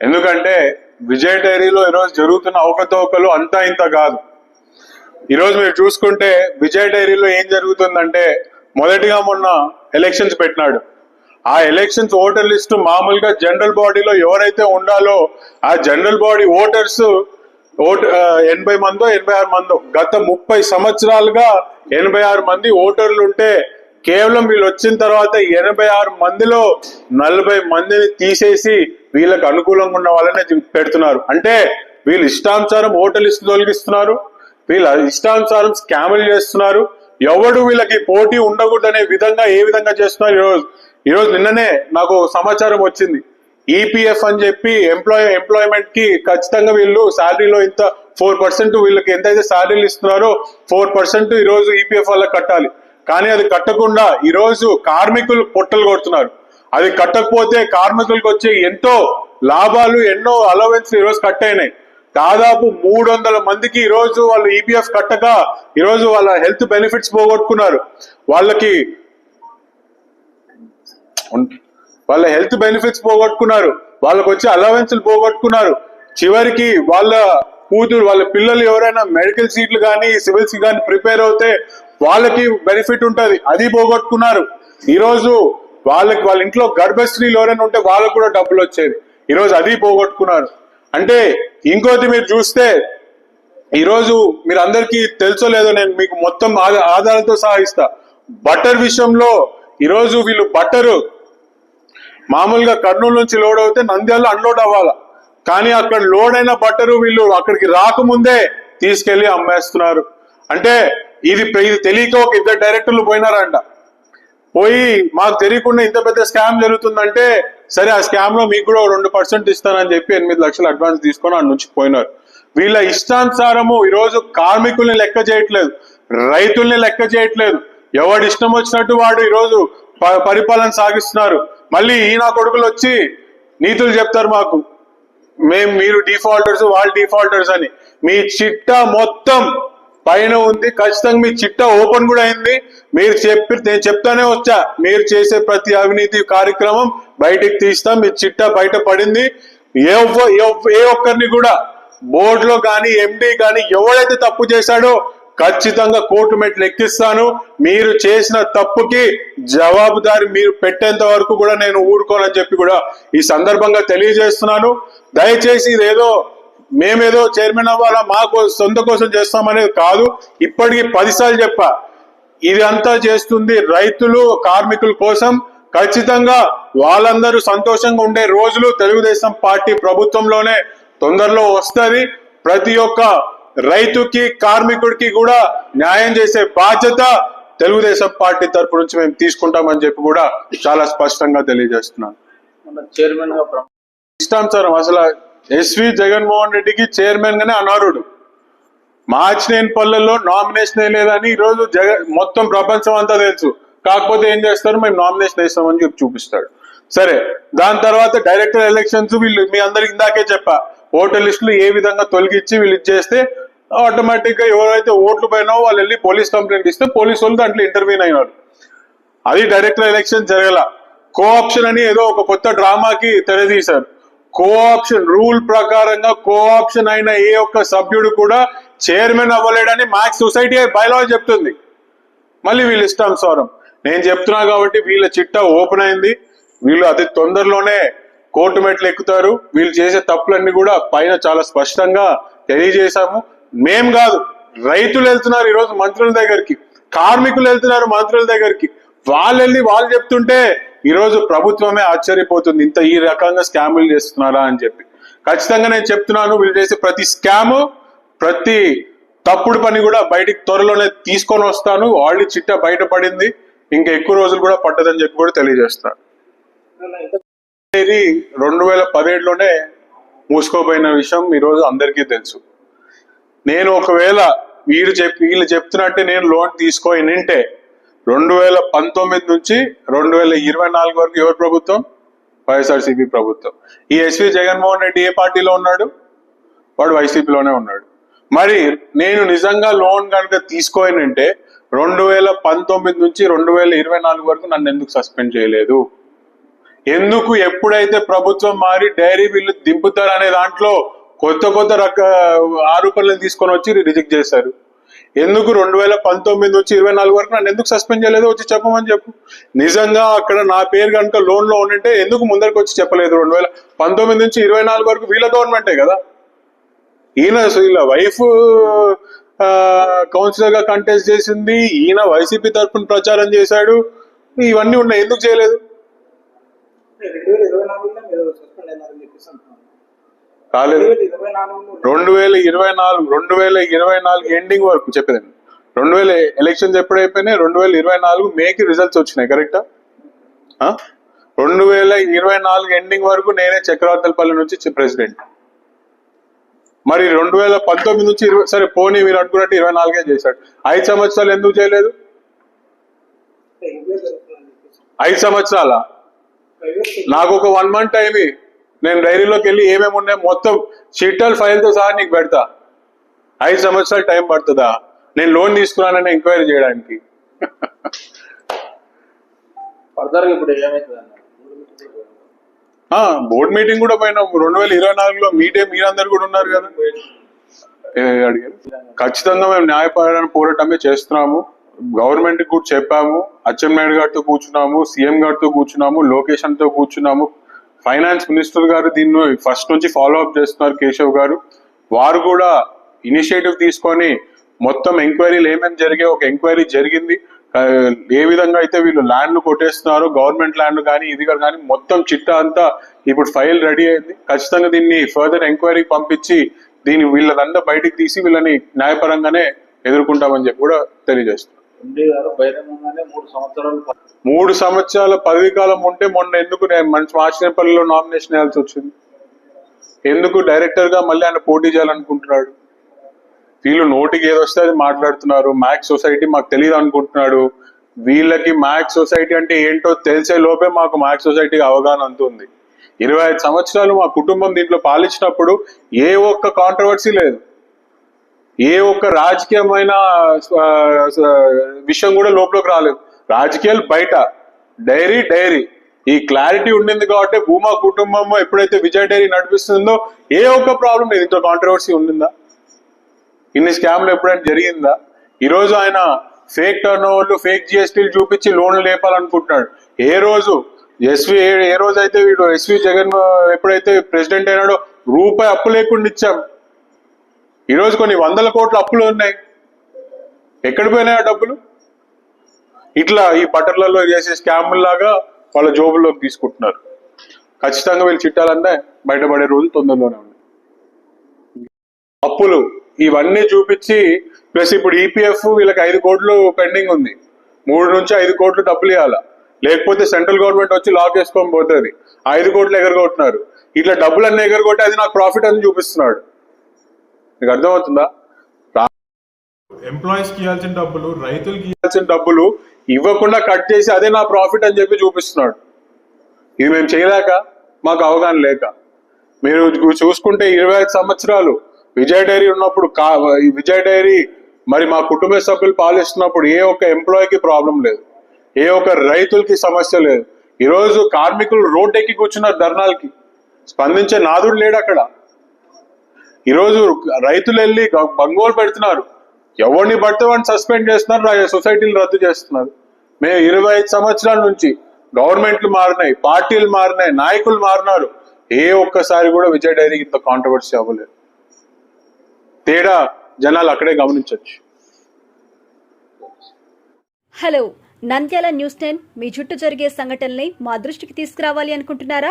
ఎందుకంటే విజయ్ డైరీలో ఈరోజు జరుగుతున్న అవకతవకలు అంతా ఇంత కాదు. ఈరోజు మీరు చూసుకుంటే విజయ్ డైరీలో ఏం జరుగుతుందంటే మొదటిగా మొన్న ఎలక్షన్స్ పెట్టినాడు. ఆ ఎలక్షన్స్ ఓటర్ లిస్ట్ మామూలుగా జనరల్ బాడీలో ఎవరైతే ఉండాలో ఆ జనరల్ బాడీ ఓటర్స్ ఓట్ ఎనభై మందో ఎనభై ఆరు మందో గత ముప్పై సంవత్సరాలుగా ఎనభై ఆరు మంది ఓటర్లు ఉంటే కేవలం వీళ్ళు వచ్చిన తర్వాత ఎనభై ఆరు మందిలో నలభై మందిని తీసేసి వీళ్ళకి అనుకూలంగా ఉన్న వాళ్ళనే పెడుతున్నారు. అంటే వీళ్ళు ఇష్టానుసారం ఓటర్ లిస్ట్ తొలగిస్తున్నారు. వీళ్ళ ఇష్టానుసారం స్కాములు చేస్తున్నారు. ఎవడు వీళ్ళకి పోటీ ఉండకూడదనే విధంగా ఏ విధంగా చేస్తున్నారు ఈరోజు? ఈరోజు నిన్ననే నాకు సమాచారం వచ్చింది. ఈపీఎఫ్ అని చెప్పి ఎంప్లాయ్ ఎంప్లాయ్మెంట్కి ఖచ్చితంగా వీళ్ళు శాలరీలో ఇంత ఫోర్ పర్సెంట్ వీళ్ళకి ఎంతైతే శాలరీలు ఇస్తున్నారో ఫోర్ పర్సెంట్ ఈరోజు ఈపీఎఫ్ వాళ్ళకి కట్టాలి. కానీ అది కట్టకుండా ఈ రోజు కార్మికులు పొట్టలు కొడుతున్నారు. అది కట్టకపోతే కార్మికులకు వచ్చే ఎంతో లాభాలు ఎన్నో అలవెన్స్ ఈ రోజు కట్ అయినాయి. దాదాపు మూడు వందల మందికి ఈ రోజు వాళ్ళు ఈపీఎఫ్ కట్టక ఈ రోజు వాళ్ళ హెల్త్ బెనిఫిట్స్ పోగొట్టుకున్నారు. వాళ్ళకి వాళ్ళ హెల్త్ బెనిఫిట్స్ పోగొట్టుకున్నారు. వాళ్ళకు వచ్చే అలవెన్స్లు పోగొట్టుకున్నారు. చివరికి వాళ్ళ కూతురు వాళ్ళ పిల్లలు ఎవరైనా మెడికల్ సీట్లు కానీ సివిల్స్ కానీ ప్రిపేర్ అవుతే వాళ్ళకి బెనిఫిట్ ఉంటుంది. అది పోగొట్టుకున్నారు. ఈరోజు వాళ్ళకి వాళ్ళ ఇంట్లో గర్భశ్రీలు ఎవరైనా ఉంటే వాళ్ళకు కూడా డబ్బులు వచ్చేది ఈరోజు అది పోగొట్టుకున్నారు. అంటే ఇంకోటి మీరు చూస్తే ఈరోజు మీరు అందరికీ తెలుసో లేదో నేను మీకు మొత్తం ఆధారంతో సహాయిస్తా సహా బట్టర్ విషయంలో ఈరోజు వీళ్ళు బట్టరు. మామూలుగా కర్నూలు నుంచి లోడ్ అవుతే నంద్యాలలో అన్లోడ్ అవ్వాలా. కానీ అక్కడ లోడ్ అయిన బట్టరు వీళ్ళు అక్కడికి రాకముందే తీసుకెళ్ళి అమ్మేస్తున్నారు. అంటే ఇది ఇది తెలియక ఒక ఇద్దరు డైరెక్టర్లు పోయినారంట. పోయి మాకు తెలియకుండా ఇంత పెద్ద స్కామ్ జరుగుతుందంటే సరే ఆ స్కామ్లో మీకు కూడా రెండు పర్సెంట్ ఇస్తానని చెప్పి ఎనిమిది లక్షలు అడ్వాన్స్ తీసుకొని ఆ నుంచి పోయినారు. వీళ్ళ ఇష్టానుసారము ఈరోజు కార్మికుల్ని లెక్క చేయట్లేదు రైతుల్ని లెక్క చేయట్లేదు. ఎవడు ఇష్టం వచ్చినట్టు వాడు ఈరోజు ప- పరిపాలన సాగిస్తున్నారు. మళ్ళీ ఈయన కొడుకులు వచ్చి నీతులు చెప్తారు మాకు. మేము మీరు డిఫాల్టర్స్ వాళ్ళు డిఫాల్టర్స్ అని. మీ చిట్టా మొత్తం పైన ఉంది. ఖచ్చితంగా మీ చిట్టా ఓపెన్ కూడా అయింది. మీరు చెప్పి నేను చెప్తానే వచ్చా. మీరు చేసే ప్రతి అవినీతి కార్యక్రమం బయటికి తీస్తాం. మీ చిట్టా బయట పడింది. ఏ ఏ ఏ ఒక్కరిని కూడా బోర్డులో కానీ ఎండి కానీ ఎవడైతే తప్పు చేశాడో ఖచ్చితంగా కోర్టు మెట్లు ఎక్కిస్తాను. మీరు చేసిన తప్పుకి జవాబుదారి మీరు పెట్టేంత వరకు కూడా నేను ఊరుకోనని చెప్పి కూడా ఈ సందర్భంగా తెలియజేస్తున్నాను. దయచేసి ఇదేదో మేమేదో చైర్మన్ అవ్వాలా మా సొంత కోసం చేస్తామనేది కాదు. ఇప్పటికి పదిసార్లు చెప్పా. ఇది అంతా చేస్తుంది రైతులు కార్మికుల కోసం. ఖచ్చితంగా వాళ్ళందరూ సంతోషంగా ఉండే రోజులు తెలుగుదేశం పార్టీ ప్రభుత్వంలోనే తొందరలో వస్తది. ప్రతి ఒక్క రైతుకి కార్మికుడికి కూడా న్యాయం చేసే బాధ్యత తెలుగుదేశం పార్టీ తరపు నుంచి మేము తీసుకుంటామని చెప్పి కూడా చాలా స్పష్టంగా తెలియజేస్తున్నాను. మన చైర్మన్ అసలు ఎస్వి జగన్మోహన్ రెడ్డికి చైర్మన్ గానే అనర్హుడు మార్చినేని పల్లెల్లో నామినేషన్ వేయలేదని ఈరోజు రోజు జగ మొత్తం ప్రపంచం అంతా తెలుసు. కాకపోతే ఏం చేస్తారు? మేము నామినేషన్ వేస్తామని చెప్పి చూపిస్తాడు. సరే దాని తర్వాత డైరెక్టర్ ఎలక్షన్స్ వీళ్ళు మీ అందరికి ఇందాకే చెప్పా. ఓటర్ లిస్టులు ఏ విధంగా తొలగించి వీళ్ళు ఇచ్చేస్తే ఆటోమేటిక్గా ఎవరైతే ఓట్లు పోయినావో వాళ్ళు వెళ్ళి పోలీస్ కంప్లైంట్ ఇస్తే పోలీసు వాళ్ళు దాంట్లో ఇంటర్వ్యూన్ అయినారు. అది డైరెక్టర్ ఎలక్షన్ జరగల. కోఆప్షన్ అని ఏదో ఒక కొత్త డ్రామాకి తెరదీశారు. కోఆప్షన్ రూల్ ప్రకారంగా కోఆప్షన్ అయిన ఏ ఒక్క సభ్యుడు కూడా చైర్మన్ అవ్వలేడని మ్యాక్స్ సొసైటీ బైలా చెప్తుంది. మళ్ళీ వీళ్ళ ఇష్టానుసారం. నేను చెప్తున్నా కాబట్టి వీళ్ళ చిట్టా ఓపెన్ అయింది. వీళ్ళు అతి తొందరలోనే కోర్టు మెట్లు ఎక్కుతారు. వీళ్ళు చేసే తప్పులన్నీ కూడా పైన చాలా స్పష్టంగా తెలియజేశాము. మేం కాదు రైతులు వెళ్తున్నారు ఈరోజు మంత్రుల దగ్గరికి కార్మికులు వెళ్తున్నారు మంత్రుల దగ్గరికి. వాళ్ళు వెళ్ళి వాళ్ళు చెప్తుంటే ఈరోజు ప్రభుత్వమే ఆశ్చర్యపోతుంది ఇంత ఈ రకంగా స్కాములు చేస్తున్నారా అని చెప్పి. ఖచ్చితంగా నేను చెప్తున్నాను వీళ్ళు చేసే ప్రతి స్కాము ప్రతి తప్పుడు పని కూడా బయటికి త్వరలోనే తీసుకొని వస్తాను. ఆల్రెడీ చిట్టా బయటపడింది ఇంకా ఎక్కువ రోజులు కూడా పట్టదని చెప్పి కూడా తెలియజేస్తాను. ఇది రెండు వేల పదిహేడులోనే మూసుకోపోయిన విషయం ఈరోజు అందరికీ తెలుసు. నేను ఒకవేళ వీళ్ళు చెప్పి వీళ్ళు చెప్తున్నట్టే నేను లోన్ తీసుకోనింటే రెండు వేల పంతొమ్మిది నుంచి రెండు వేల ఇరవై నాలుగు వరకు ఎవరు ప్రభుత్వం? వైఎస్ఆర్సీపీ ప్రభుత్వం. ఈ ఎస్వి జగన్మోహన్ రెడ్డి ఏ పార్టీలో ఉన్నాడు? వాడు వైసీపీలోనే ఉన్నాడు. మరి నేను నిజంగా లోన్ కనుక తీసుకోనంటే రెండు వేల పంతొమ్మిది నుంచి రెండు వేల ఇరవై నాలుగు వరకు నన్ను ఎందుకు సస్పెండ్ చేయలేదు? ఎందుకు ఎప్పుడైతే ప్రభుత్వం మారి డైరీ బిల్లు దింపుతారనే దాంట్లో కొత్త కొత్త రక ఆరోపణలు తీసుకొని వచ్చి రిజెక్ట్ చేశారు? ఎందుకు రెండు వేల పంతొమ్మిది నుంచి ఇరవై నాలుగు వరకు నన్ను ఎందుకు సస్పెండ్ చేయలేదో? వచ్చి చెప్పమని చెప్పు. నిజంగా అక్కడ నా పేరు కనుక లోన్లో ఉండింటే ఎందుకు ముందరికి వచ్చి చెప్పలేదు? రెండు వేల పంతొమ్మిది నుంచి ఇరవై నాలుగు వరకు వీళ్ళ గవర్నమెంటే కదా? ఈయన వీళ్ళ వైఫ్ కౌన్సిలర్గా కంటెస్ట్ చేసింది. ఈయన వైసీపీ తరఫున ప్రచారం చేశాడు. ఇవన్నీ ఉన్నాయి. ఎందుకు చేయలేదు రెండు వేల ఇరవై నాలుగులో మీరు సస్పెండ్ అయినారని చెప్పేసి అంటున్నారు కాలేదు. రెండు వేల ఇరవై నాలుగు రెండు వేల ఇరవై నాలుగు ఎండింగ్ వరకు చెప్పేదండి రెండు వేల ఎలక్షన్స్ ఎప్పుడు అయిపోయినాయి? రెండు వేల ఇరవై నాలుగు మేకి రిజల్ట్స్ వచ్చినాయి కరెక్టా రెండు వేల ఇరవై నాలుగు ఎండింగ్ వరకు నేనే చక్రవర్తలపల్లి నుంచి ప్రెసిడెంట్ మరి రెండు వేల పంతొమ్మిది నుంచి ఇరవై సరే పోనీ మీరు అనుకున్నట్టు ఇరవై నాలుగే చేశాడు. ఐదు సంవత్సరాలు ఎందుకు చేయలేదు? ఐదు సంవత్సరాల. నాకు ఒక వన్ మంత్ టైం. నేను డైరీలోకి వెళ్ళి ఏమేమి ఉన్నాయి మొత్తం షీటల్ ఫైల్తో సహా నీకు పెడతా. ఐదు సంవత్సరాలు టైం పడుతుందా? నేను లోన్ తీసుకున్నానని ఎంక్వైరీ చేయడానికి. బోర్డ్ మీటింగ్ కూడా పోయినాం. రెండు వేల ఇరవై నాలుగులో మీటే మీరందరు కూడా ఉన్నారు కదా. అడిగారు? ఖచ్చితంగా మేము న్యాయపరమైన పోరాటమే చేస్తున్నాము. గవర్నమెంట్ కూడా చెప్పాము. అచ్చెన్నాయుడు గారితో కూర్చున్నాము సీఎం గారితో కూర్చున్నాము లోకేషన్తో కూర్చున్నాము. ఫైనాన్స్ మినిస్టర్ గారు దీన్ని ఫస్ట్ నుంచి ఫాలో అప్ చేస్తున్నారు కేశవ్ గారు. వారు కూడా ఇనిషియేటివ్ తీసుకొని మొత్తం ఎంక్వైరీలు ఏమేమి జరిగే ఒక ఎంక్వైరీ జరిగింది. ఏ విధంగా అయితే వీళ్ళు ల్యాండ్ కొట్టేస్తున్నారు గవర్నమెంట్ ల్యాండ్ కానీ ఇది కానీ మొత్తం చిట్టా అంతా ఇప్పుడు ఫైల్ రెడీ అయింది. ఖచ్చితంగా దీన్ని ఫర్దర్ ఎంక్వైరీ పంపించి దీన్ని వీళ్ళదంతా బయటికి తీసి వీళ్ళని న్యాయపరంగానే ఎదుర్కొంటామని చెప్పి కూడా తెలియజేస్తుంది ఎండి గారు బహిరంగంగానే మూడు సంవత్సరాలు మూడు సంవత్సరాల పదవి కాలం ఉంటే మొన్న ఎందుకు నేను మంచి మార్చినపల్లిలో నామినేషన్ వేయాల్సి వచ్చింది? ఎందుకు డైరెక్టర్గా మళ్ళీ ఆయన పోటీ చేయాలనుకుంటున్నాడు? వీళ్ళు నోటికి ఏదొస్తే అది మాట్లాడుతున్నారు. మ్యాక్స్ సొసైటీ మాకు తెలియదు అనుకుంటున్నాడు. వీళ్ళకి మ్యాక్స్ సొసైటీ అంటే ఏంటో తెలిసే లోపే మాకు మ్యాక్స్ సొసైటీ అవగాహన అంతుంది ఇరవై ఐదు సంవత్సరాలు మా కుటుంబం దీంట్లో పాలించినప్పుడు ఏ ఒక్క కాంట్రవర్సీ లేదు. ఏ ఒక్క రాజకీయమైన విషయం కూడా లోపలికి రాలేదు. రాజకీయాలు బయట. Dairy dairy. ఈ క్లారిటీ ఉండింది కాబట్టి భూమా కుటుంబం ఎప్పుడైతే విజయ్ డైరీ నడిపిస్తుందో ఏ ఒక్క ప్రాబ్లం లేదు. ఇంట్లో కాంట్రవర్సీ ఉండిందా? ఇన్ని స్కామ్లు ఎప్పుడైనా జరిగిందా? ఈరోజు ఆయన ఫేక్ టర్న్ ఓవర్లు ఫేక్ జిఎస్టీలు చూపించి లోన్లు లేపాలనుకుంటున్నాడు. ఏ రోజు ఎస్వి ఏ రోజు అయితే వీడు ఎస్వి జగన్ ఎప్పుడైతే ప్రెసిడెంట్ అయినాడో రూపాయి అప్పు లేకుండా ఇచ్చాం. ఈరోజు కొన్ని వందల కోట్ల అప్పులు ఉన్నాయి. ఎక్కడ పోయినాయి ఆ డబ్బులు? ఇట్లా ఈ బట్టర్లలో చేసే స్కామ్లాగా వాళ్ళ జోబుల్లోకి తీసుకుంటున్నారు. ఖచ్చితంగా వీళ్ళు చిట్టాలన్నా బయటపడే రోజు తొందరలోనే ఉన్నాయి. అప్పులు ఇవన్నీ చూపించి ప్లస్ ఇప్పుడు ఈపీఎఫ్ వీళ్ళకి ఐదు కోట్లు పెండింగ్ ఉంది. మూడు నుంచి ఐదు కోట్లు డబ్బులు ఇవ్వాలా. లేకపోతే సెంట్రల్ గవర్నమెంట్ వచ్చి లాక్ వేసుకొని పోతుంది. ఐదు కోట్లు ఎగరగొట్టినారు. ఇట్లా డబ్బులు అన్నీ ఎగరగొట్టి అది నాకు ప్రాఫిట్ అని చూపిస్తున్నాడు. మీకు అర్థమవుతుందా? ఎంప్లాయీస్కి ఇవ్వాల్సిన డబ్బులు రైతులకి ఇవ్వాల్సిన డబ్బులు ఇవ్వకుండా కట్ చేసి అదే నా ప్రాఫిట్ అని చెప్పి చూపిస్తున్నాడు. ఇది మేము చేయలేక మాకు అవగాహన లేక. మీరు చూసుకుంటే ఇరవై ఐదు సంవత్సరాలు విజయ్ డైరీ ఉన్నప్పుడు కా విజయ్ డైరీ మరి మా కుటుంబ సభ్యులు పాలిస్తున్నప్పుడు ఏ ఒక్క ఎంప్లాయీకి ప్రాబ్లం లేదు. ఏ ఒక్క రైతులకి సమస్య లేదు. ఈరోజు కార్మికులు రోడ్డెక్కి కూర్చున్నారు ధర్నాలకి. స్పందించే నాదుడు లేడు అక్కడ. ఈరోజు రైతులు వెళ్ళి బంగోలు పెడుతున్నారు. ఎవరిని పడితే వాడిని సస్పెండ్ చేస్తున్నారు? సొసైటీలు రద్దు చేస్తున్నారు. మేము ఇరవై ఐదు సంవత్సరాల నుంచి గవర్నమెంట్లు మారినాయి పార్టీలు మారినాయి నాయకులు మారినారు. ఏ ఒక్కసారి కూడా విజయ్ డైరీ ఇంత కాంట్రవర్సీ అవ్వలేదు. తేడా జనాలు అక్కడే గమనించవచ్చు హలో నంద్యాల న్యూస్ టెన్ మీ చుట్టూ జరిగే సంఘటనల్ని మా దృష్టికి తీసుకురావాలి అనుకుంటున్నారా?